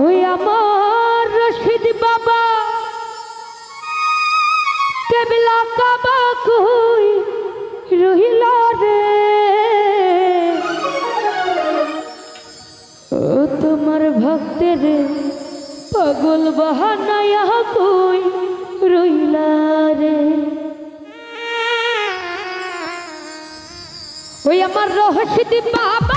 ওই আমার রশিদ বাবা। কেবলা কাবা কই রহিল রে। ও তোমার ভক্তের পাগল বাহানায়া কই রইলা রে। ওই আমার রহস্যদি বাবা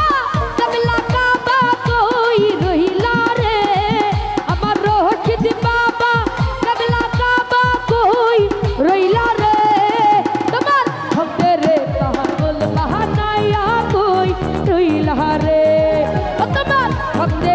Rock Day.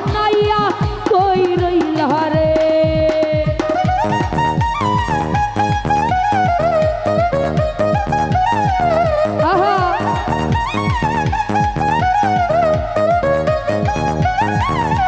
Bye.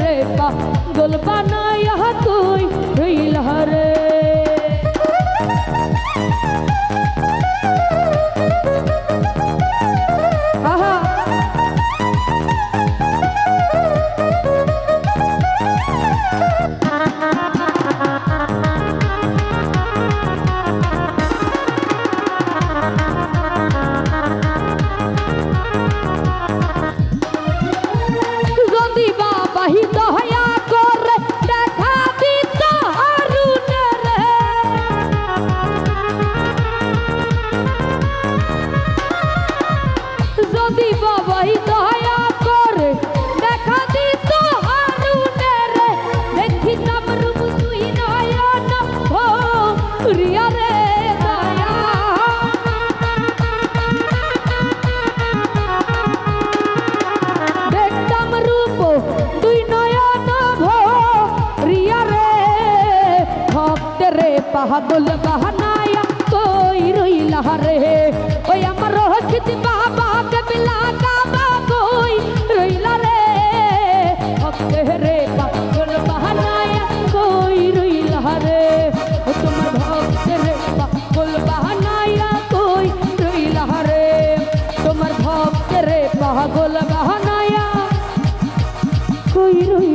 রে পাগল বানায়া তুই রইলা রে বাহাদুল বাহানায়া কই রইলা রে? ওই আমার রহিত বাবা কবিলা কাবা কই রইলা রে? ভক্তে রে বাহাদুল বাহানায়া কই রইলা রে? ও তোমার ভক্তে রে বাহাদুল বাহানায়া কই রইলা রে? তোমার ভক্তে রে বাহাদুল বাহানায়া কই রইলা